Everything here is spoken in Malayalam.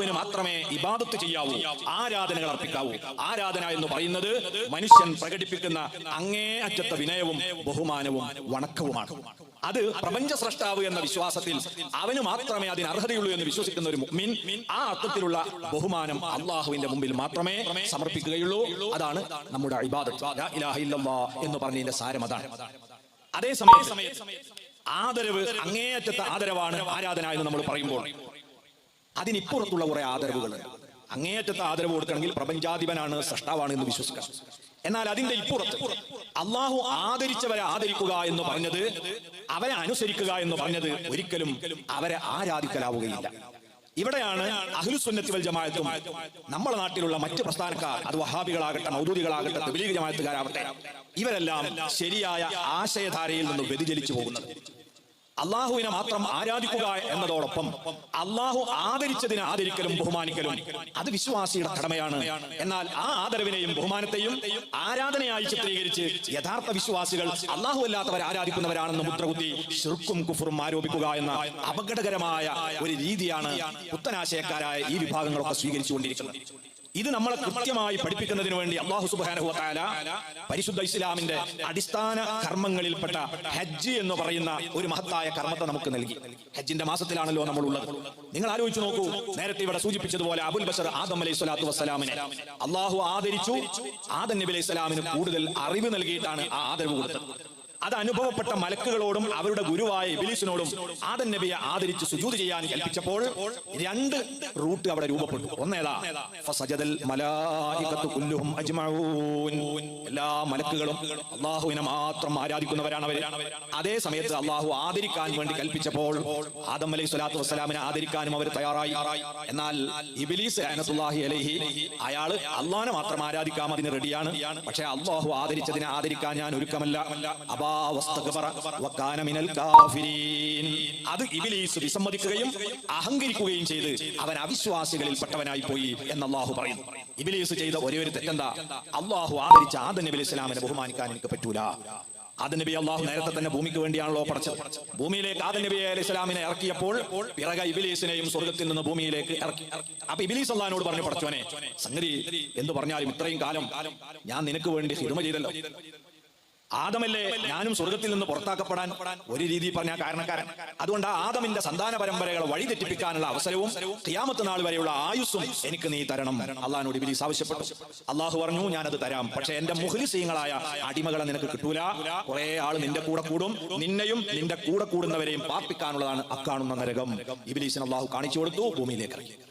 അള്ളാഹുവിന് മാത്രമേ ഇബാദത്ത് ചെയ്യാവൂ ആരാധനകൾ അർപ്പിക്കാവൂ. ആരാധന എന്ന് പറയുന്നത് മനുഷ്യൻ പ്രകടിപ്പിക്കുന്ന അങ്ങേയറ്റത്തെ വിനയവും ബഹുമാനവും വണക്കവുമാണ്. അത് പ്രപഞ്ച സ്രഷ്ടാവ് എന്ന വിശ്വാസത്തിൽ അവന് മാത്രമേ അതിന് അർഹതയുള്ളൂ എന്ന് വിശ്വസിക്കുന്ന ഒരു മുഅ്മിൻ ആ അർത്ഥത്തിലുള്ള ബഹുമാനം അള്ളാഹുവിന്റെ മുമ്പിൽ മാത്രമേ സമർപ്പിക്കുകയുള്ളൂ. അതാണ് നമ്മുടെ ഇബാദത്ത്. എന്ന് പറഞ്ഞതിന്റെ സാരം അതാണ്. അതേസമയം ആദരവ് അങ്ങേയറ്റത്തെ ആദരവാണ് ആരാധന എന്ന് നമ്മൾ പറയുമ്പോൾ അതിനിപ്പുറത്തുള്ള കുറെ ആദരവുകൾ അങ്ങേയറ്റത്തെ ആദരവ് കൊടുക്കണമെങ്കിൽ പ്രപഞ്ചാധിപനാണ് സൃഷ്ടാവാണ് എന്ന് വിശ്വസിക്കാം. എന്നാൽ അതിന്റെ ഇപ്പുറത്ത് അള്ളാഹു ആദരിച്ചവരെ ആദരിക്കുക എന്ന് പറഞ്ഞത് അവരെ അനുസരിക്കുക എന്ന് പറഞ്ഞത് ഒരിക്കലും അവരെ ആരാധിക്കലാവുകയില്ല. ഇവിടെയാണ് അഹ്ലുസുന്നത്തി വൽ ജമാഅത്തും നമ്മുടെ നാട്ടിലുള്ള മറ്റ് പ്രസ്ഥാനക്കാർ അത് വഹാബികളാകട്ടെ മൗദൂദികളാകട്ടെ തബ്ലീഗ് ജമാഅത്തുകാരാവട്ടെ ഇവരെല്ലാം ശരിയായ ആശയധാരയിൽ നിന്ന് വ്യതിചലിച്ചു പോകുന്നത്. അള്ളാഹുവിനെ മാത്രം ആരാധിക്കുക എന്നതോടൊപ്പം അള്ളാഹു ആദരിച്ചതിനെ ആദരിക്കലും ബഹുമാനിക്കലും അത് വിശ്വാസിയുടെ കടമയാണ് എന്നാൽ ആ ആദരവിനെയും ബഹുമാനത്തെയും ആരാധനയായി ചിത്രീകരിച്ച് യഥാർത്ഥ വിശ്വാസികൾ അള്ളാഹു അല്ലാത്തവരെ ആരാധിക്കുന്നവരാണെന്ന് മുദ്രകുത്തി ഷിർക്കും കുഫറും ആരോപിക്കുക എന്ന അപകടകരമായ ഒരു രീതിയാണ് പുത്തനാശയക്കാരായ ഈ വിഭാഗങ്ങളൊക്കെ സ്വീകരിച്ചുകൊണ്ടിരിക്കുന്നത്. ഇത് നമ്മളെ കൃത്യമായി പഠിപ്പിക്കുന്നതിന് വേണ്ടി അള്ളാഹു സുബാനഹു താല പരിശുദ്ധ ഇസ്ലാമിന്റെ അടിസ്ഥാന കർമ്മങ്ങളിൽപ്പെട്ട ഹജ്ജ് എന്ന് പറയുന്ന ഒരു മഹത്തായ കർമ്മത്തെ നമുക്ക് നൽകി. ഹജ്ജിന്റെ മാസത്തിലാണല്ലോ നമ്മൾ ഉള്ളത് നിങ്ങൾ ആലോചിച്ചു നോക്കൂ. നേരത്തെ ഇവിടെ സൂചിപ്പിച്ചതുപോലെ അബുൽ ബഷർ ആദം അലൈഹി സ്വലാത്തു വസ്സലാമിനെ അള്ളാഹു ആദരിച്ചു. ആദം നബി അലൈഹി സ്വലാമിന് കൂടുതൽ അറിവ് നൽകിയിട്ടാണ് ആ ആദരവ് കൊടുത്തത്. അത് അനുഭവപ്പെട്ട മലക്കുകളോടും അവരുടെ ഗുരുവായ ഇബിലീസിനോടും ആദൻ നബിയെ ആദരിച്ച് സുജൂത് ചെയ്യാൻ കൽപ്പിച്ചപ്പോൾ രണ്ട് റൂട്ട് അവിടെ രൂപപ്പെട്ടു. ഒന്നേതാ? എല്ലാ മലക്കുകളും അള്ളാഹുവിനെ മാത്രം ആരാധിക്കുന്നവരാണ് അവർ അതേ സമയത്ത് അള്ളാഹു ആദരിക്കാൻ വേണ്ടി കൽപ്പിച്ചപ്പോൾ ആദം അലൈഹി സ്വലാത്തു വസ്സലാമിനെ ആദരിക്കാനും അവർ തയ്യാറായി. എന്നാൽ ഇബിലീസ് അനസുല്ലാഹി അലൈഹി അയാൾ അള്ളാഹിനെ മാത്രം ആരാധിക്കാൻ അതിന് റെഡിയാണ്. പക്ഷെ അള്ളാഹു ആദരിച്ചതിനെ ആദരിക്കാൻ ഞാൻ ഒരുക്കമല്ല. അബാ അത് ഇബിലീസ് വിസമ്മതിക്കുകയും അഹങ്കരിക്കുകയും ചെയ്ത് അവൻ അവിശ്വാസികളിൽ പെട്ടവനായി പോയി എന്ന് അള്ളാഹു പറയുന്നു. ഇബിലീസ് ചെയ്ത ഒരേ ഒരു തെറ്റെന്താ? അള്ളാഹു ആദരിച്ച ആദം നബി ഇസ്ലാമിനെ ബഹുമാനിക്കാൻ എനിക്ക് പറ്റൂല. ആദ നബി അള്ളാഹു നേരത്തെ തന്നെ ഭൂമിക്ക് വേണ്ടിയാണല്ലോ പറച്ചത് ഭൂമിയിലേക്ക് ആദ നബി അലൈഹി ഇസ്ലാമിനെ ഇറക്കിയപ്പോൾ പിറക ഇബിലീസിനെയും സ്വർഗത്തിൽ നിന്ന് ഭൂമിയിലേക്ക് ഇറക്കി. അപ്പൊ ഇബിലീസ് അള്ളഹാനോട് പറഞ്ഞു പടച്ചോനെ സംഗതി എന്ന് പറഞ്ഞാലും ഇത്രയും കാലം ഞാൻ നിനക്ക് വേണ്ടി ഹിർമ ചെയ്തല്ലോ. ആദമല്ലേ ഞാനും സ്വർഗത്തിൽ നിന്ന് പുറത്താക്കപ്പെടാൻ ഒരു രീതി പറഞ്ഞ കാരണക്കാരൻ. അതുകൊണ്ട് ആ ആദമിന്റെ സന്താന പരമ്പരകളെ വഴി തെറ്റിപ്പിക്കാനുള്ള അവസരവും ക്യാമത്ത് നാൾ വരെയുള്ള ആയുസ്സും എനിക്ക് നീ തരണം. അള്ളഹാനോട് ഇബിലീസ് ആവശ്യപ്പെട്ടു. അള്ളാഹു പറഞ്ഞു ഞാനത് തരാം. പക്ഷെ എന്റെ മുഹ്ലിസീങ്ങളായ അടിമകളെ നിനക്ക് കിട്ടൂല. കുറെ ആൾ നിന്റെ കൂടെ കൂടും. നിന്നെയും നിന്റെ കൂടെ കൂടുന്നവരെയും പാർപ്പിക്കാനുള്ളതാണ് അക്കാണുന്ന നരകം. ഇബിലീസിന് അള്ളാഹു കാണിച്ചു കൊടുത്തു ഭൂമിയിലേക്ക്